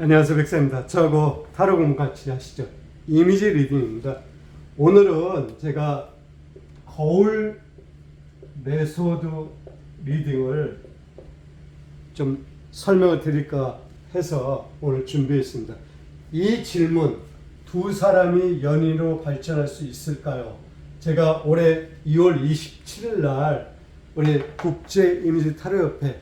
안녕하세요 백사입니다. 저하고 타로 공부 같이 하시죠. 이미지 리딩입니다. 오늘은 제가 거울 메소드 리딩을 좀 설명을 드릴까 해서 오늘 준비했습니다. 이 질문 두 사람이 연인으로 발전할 수 있을까요? 제가 올해 2월 27일 날 우리 국제 이미지 타로 협회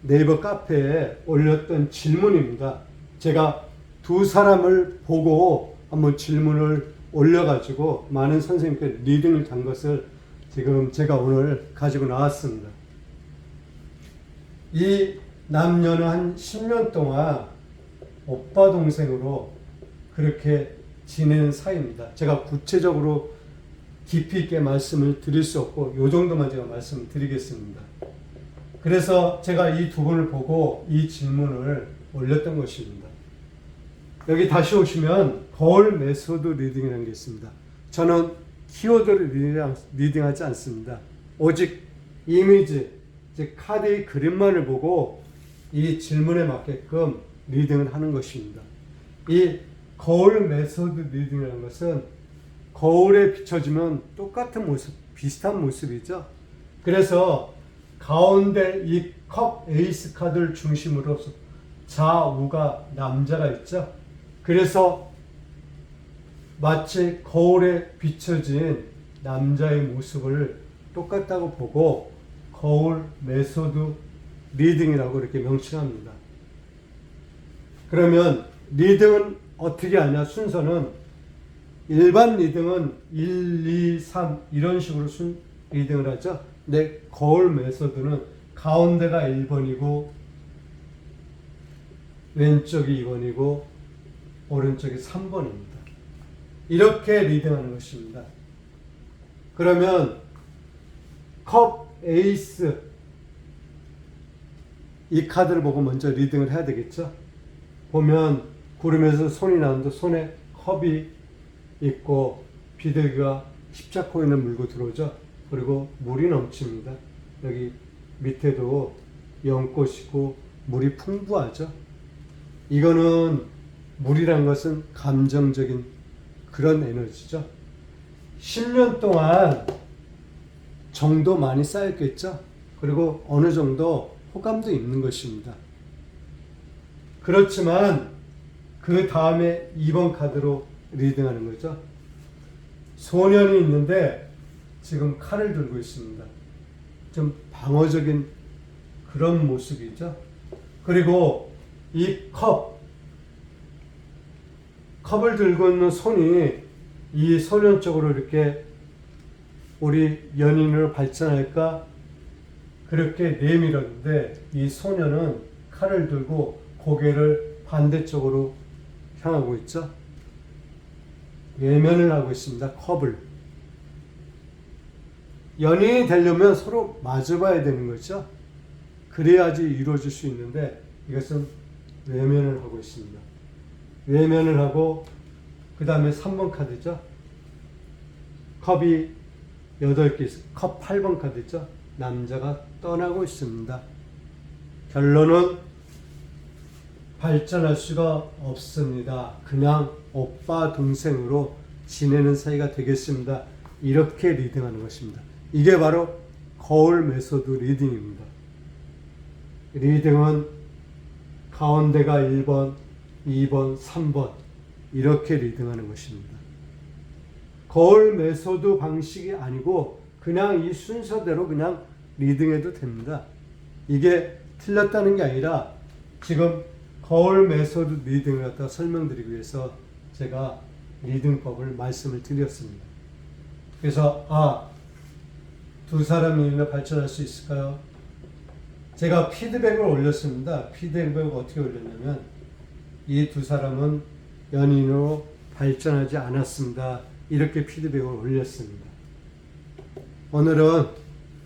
네이버 카페에 올렸던 질문입니다. 제가 두 사람을 보고 한번 질문을 올려가지고 많은 선생님께 리딩을 단 것을 지금 제가 오늘 가지고 나왔습니다. 이 남녀는 한 10년 동안 오빠 동생으로 그렇게 지내는 사이입니다. 제가 구체적으로 깊이 있게 말씀을 드릴 수 없고 요 정도만 제가 말씀을 드리겠습니다. 그래서 제가 이 두 분을 보고 이 질문을 올렸던 것입니다. 여기 다시 오시면 거울 메소드 리딩이라는 게 있습니다. 저는 키워드를 리딩, 리딩하지 않습니다. 오직 이미지, 즉 카드의 그림만을 보고 이 질문에 맞게끔 리딩을 하는 것입니다. 이 거울 메소드 리딩이라는 것은 거울에 비춰지면 똑같은 모습, 비슷한 모습이죠. 그래서 가운데 이 컵 에이스 카드를 중심으로 좌우가 남자가 있죠. 그래서 마치 거울에 비춰진 남자의 모습을 똑같다고 보고 거울 메소드 리딩이라고 이렇게 명칭합니다. 그러면 리딩은 어떻게 하냐 순서는 일반 리딩은 1, 2, 3 이런 식으로 순 리딩을 하죠. 근데 거울 메소드는 가운데가 1번이고 왼쪽이 2번이고 오른쪽이 3번입니다. 이렇게 리딩하는 것입니다. 그러면 컵 에이스 이 카드를 보고 먼저 리딩을 해야 되겠죠. 보면 구름에서 손이 나오는데 손에 컵이 있고 비둘기가 십자코인을 물고 들어오죠. 그리고 물이 넘칩니다. 여기 밑에도 연꽃이고 물이 풍부하죠. 이거는 물이란 것은 감정적인 그런 에너지죠. 10년 동안 정도 많이 쌓였겠죠. 그리고 어느 정도 호감도 있는 것입니다. 그렇지만 그 다음에 2번 카드로 리딩하는 거죠. 소년이 있는데 지금 칼을 들고 있습니다. 좀 방어적인 그런 모습이죠. 그리고 이 컵, 컵을 들고 있는 손이 이 소년 쪽으로 이렇게 우리 연인으로 발전할까 그렇게 내밀었는데 이 소년은 칼을 들고 고개를 반대쪽으로 향하고 있죠. 외면을 하고 있습니다. 컵을. 연인이 되려면 서로 마주봐야 되는 거죠. 그래야지 이루어질 수 있는데 이것은 외면을 하고 있습니다. 외면을 하고 그 다음에 3번 카드죠. 컵이 8개 있어. 컵 8번 카드죠. 남자가 떠나고 있습니다. 결론은 발전할 수가 없습니다. 그냥 오빠 동생으로 지내는 사이가 되겠습니다. 이렇게 리딩하는 것입니다. 이게 바로 거울 메소드 리딩입니다. 리딩은 가운데가 1번, 2번, 3번 이렇게 리딩하는 것입니다. 거울 메소드 방식이 아니고 그냥 이 순서대로 그냥 리딩해도 됩니다. 이게 틀렸다는 게 아니라 지금 거울 메소드 리딩을 갖다 설명드리기 위해서 제가 리딩법을 말씀을 드렸습니다. 그래서 아, 두 사람이 발전할 수 있을까요? 제가 피드백을 올렸습니다. 피드백을 어떻게 올렸냐면 이 두 사람은 연인으로 발전하지 않았습니다. 이렇게 피드백을 올렸습니다. 오늘은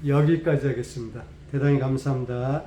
여기까지 하겠습니다. 대단히 감사합니다.